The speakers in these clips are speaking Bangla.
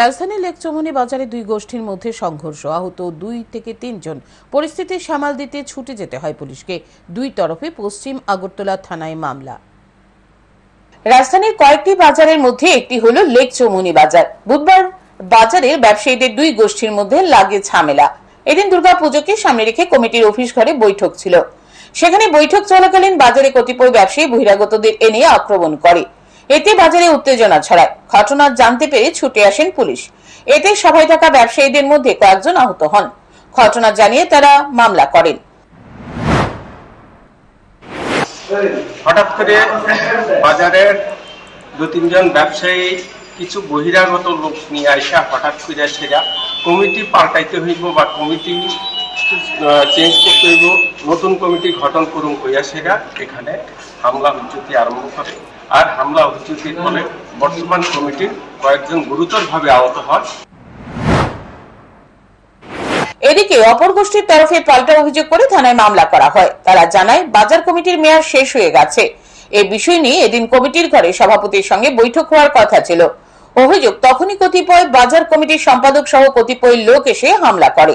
রাজধানীর লেকচমনি বাজারে দুই গোষ্ঠীর মধ্যে সংঘর্ষ। আহত দুই থেকে তিনজন। পরিস্থিতি সামাল দিতে ছুটে যেতে হয় পুলিশকে। দুই তরফে পশ্চিম আগরতলা থানায় মামলা। রাজধানীর কয়েকটি বাজারের মধ্যে একটি হল লেক চৌমুনি বাজার। বুধবার বাজারের ব্যবসায়ীদের দুই গোষ্ঠীর মধ্যে লাগে ঝামেলা। এদিন দুর্গা পুজোকে সামনে রেখে কমিটির অফিস ঘরে বৈঠক ছিল। সেখানে বৈঠক চলাকালীন বাজারে কতিপয় ব্যবসায়ী বহিরাগতদের এনে আক্রমণ করে। এতে বাজারে উত্তেজনা ছড়ায়। ঘটনা জানতে পেরে ছুটে আসেন পুলিশ। এতে সভায় থাকা ব্যবসায়ীদের মধ্যে কয়েকজন আহত হন। ঘটনা জানিয়ে তারা মামলা করেন। হঠাৎ করে বাজারের দু তিনজন ব্যবসায়ী, কিছু বহিরাগত লোক নিয়ে আসা হঠাৎ করে সেটা কমিটি পাল্টাইতে হইব বা কমিটি চেঞ্জ করতে হইব, নতুন কমিটি গঠন করুন কইয়া সেটা এখানে হামলা হুচুতি আরম্ভ করে। আর হামলা হুচুতির ফলে বর্তমান কমিটির কয়েকজন গুরুতরভাবে আহত হয় এদিকে অপর গোষ্ঠীর তরফে পাল্টা অভিযোগ করে থানায় মামলা করা হয়। তারা জানায় বাজার কমিটির মেয়াদ শেষ হয়ে গেছে। এই বিষয় নিয়ে এদিন কমিটির ঘরে সভাপতির সঙ্গে বৈঠক হওয়ার কথা ছিল। অভিযোগ তখনই কতিপয় বাজার কমিটির সম্পাদক সহ কতিপয় লোক এসে হামলা করে।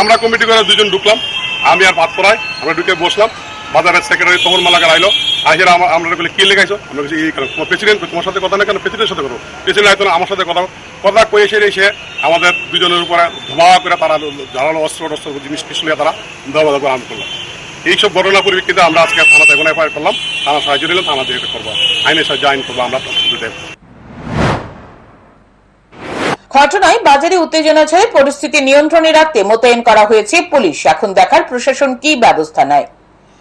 আমরা কমিটি করে দুজন ঢুকলাম। আমি আর পাত পড়াই আমরা ঢুকে বসলাম। বাজারের সেক্রেটারি তখন মালাকার আইলো। আসলে আমরা বলি, কি লেখাইছো আমরা বলছি, এই তোমার প্রেসিডেন্ট তোমার সাথে কথা না কেন? প্রেসিডেন্টের সাথে করো। প্রেসিডেন্ট আইতো না, আমার সাথে কথা কথা কয়ে এসে আমাদের দুজনের উপরে ধোয়া করে তারা ধারালো অস্ত্র টস্ত্র জিনিস পিছলিয়ে তারা ধোয়া করে আরম্ভ করল। এইসব ঘটনা পরিপ্রেক্ষিতে আমরা আজকে থানাতে এখন এফআইআর করলাম। থানা সাহায্য নিলাম থানা থেকে করব। আইনের সাহায্য আইন করব, আমরা ঘটনায় বাজারে উত্তেজনা ছড়ে পরিস্থিতি নিয়ন্ত্রণে রাখতে মোতায়েন করা হয়েছে পুলিশ। এখন দেখার প্রশাসন কি ব্যবস্থা নেয়।